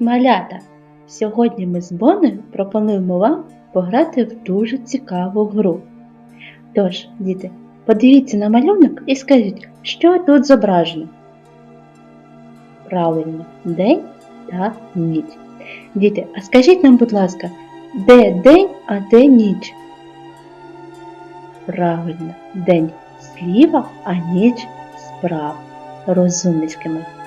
малята! Сьогодні ми з Боною пропонуємо вам пограти в дуже цікаву гру. Тож, діти, подивіться на малюнок і скажіть, що тут зображено. Правильно, день та ніч. Діти, а скажіть нам, будь ласка, де день, а де ніч? Правильно, день зліва, а ніч справа. Розумнички ми.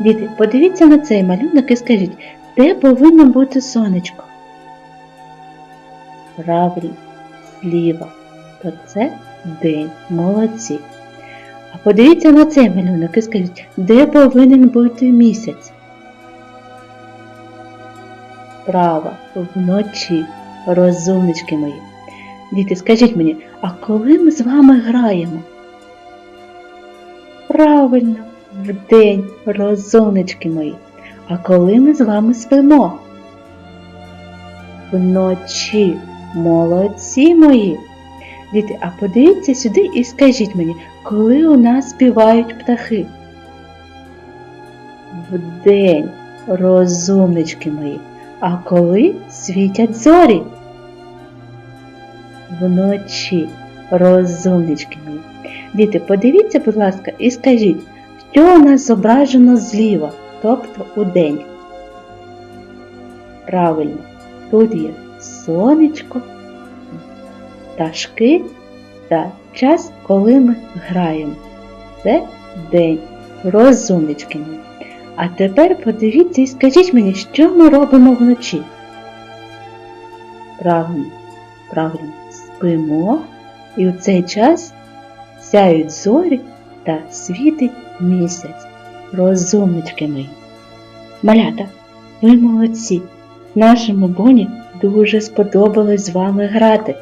Діти, подивіться на цей малюнок і скажіть, де повинно бути сонечко? Правильно, зліва. То це день. Молодці. А подивіться на цей малюнок і скажіть, де повинен бути місяць? Права, вночі, розумнички мої. Діти, скажіть мені, а коли ми з вами граємо? Правильно, вдень, розумнички мої. А коли ми з вами спимо? Вночі, молодці мої. Діти, а подивіться сюди і скажіть мені, коли у нас співають птахи? Вдень, розумнички мої. А коли світять зорі? Вночі, розумнички мої. Діти, подивіться, будь ласка, і скажіть, у нас зображено зліва, тобто у день. Правильно, тут є сонечко, пташки та час, коли ми граємо. Це день. Розумнички. А тепер подивіться і скажіть мені, що ми робимо вночі. Правильно, правильно, спимо, і у цей час сяють зорі та світить місяць. Розумнички ми. Малята, ви молодці. Нашому боні дуже сподобалось з вами грати.